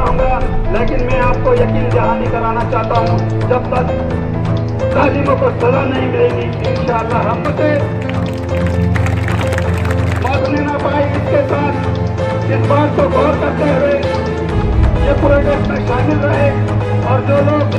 चाहूँगा, लेकिन मैं आपको यकीन जहानी कराना चाहता हूँ, जब तक तालीमों को सजा नहीं मिलेगी इन हम उसे मौत ना पाए इसके साथ। इस बात को गौर करते हुए ये प्रोजेक्ट में शामिल रहे और जो लोग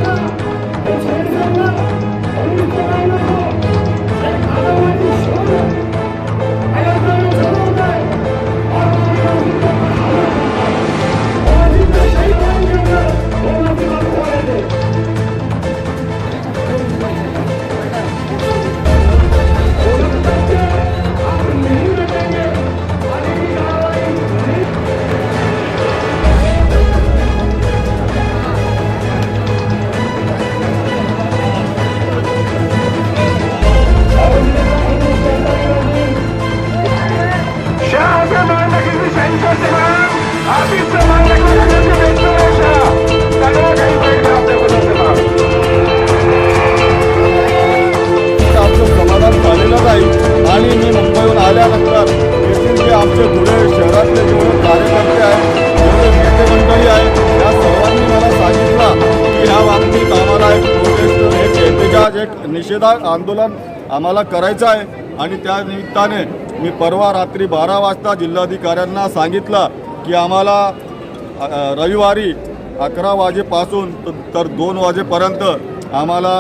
एक निषेधा आंदोलन आम्हाला करायचं आहे. आणि त्या निमित्ताने मी परवा रात्री बारा वाजता जिल्हाधिकाऱ्यांना सांगितलं की आम्हाला रविवारी अकरा वाजेपासून तर दोन वाजेपर्यंत आम्हाला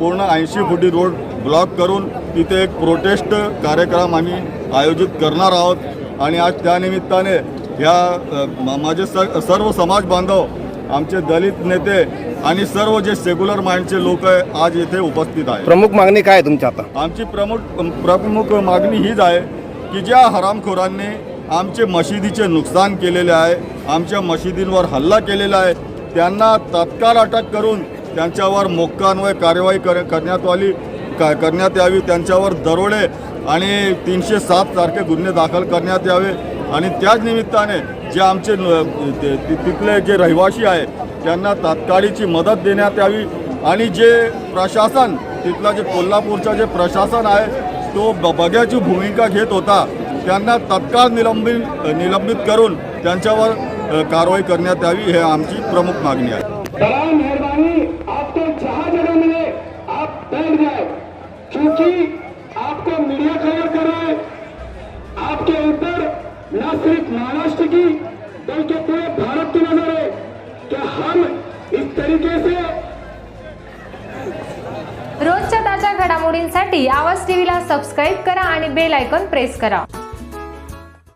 पूर्ण ऐंशी फुटी रोड ब्लॉक करून तिथे एक प्रोटेस्ट कार्यक्रम आम्ही आयोजित करणार आहोत. आणि आज त्यानिमित्ताने ह्या माझे स सर्व समाज बांधव आमचे दलित नेते आणि सर्व जे सेक्युलर माइंडचे लोक आहे आज येथे उपस्थित आहे प्रमुख मागणी काय आहे तुमची आता? आमची प्रमुख प्रमुख मागणी हीच आहे की ज्या हरामखोरांनी आमचे मशिदीचे नुकसान केलेले आहे आमच्या मशिदींवर हल्ला केलेला आहे त्यांना तत्काळ अटक करून त्यांच्यावर मोक्कान्वय कार्यवाही कर करण्यात आली का करण्यात यावी त्यांच्यावर दरोडे आणि तीनशे सात सारखे गुन्हे दाखल करण्यात यावे आणि त्याच निमित्ताने जे आमचे ते- तिथले जे रहिवासी आहे त्यांना तात्काळीची मदत देण्यात यावी. आणि जे प्रशासन तिथला जे कोल्हापूरचा जे प्रशासन आहे तो ब- बघ्याची भूमिका घेत होता. त्यांना तत्काळ निलंबित निलंबित करून त्यांच्यावर कारवाई करण्यात यावी हे आमची प्रमुख मागणी आहे. न सिर्फ महाराष्ट्र की बल्कि पूरे भारत की नजर है कि हम इस तरीके से रोजच्या ताज्या घडामोडींसाठी आवाज टीव्हीला सबस्क्राईब करा आणि बेल आयकॉन प्रेस करा.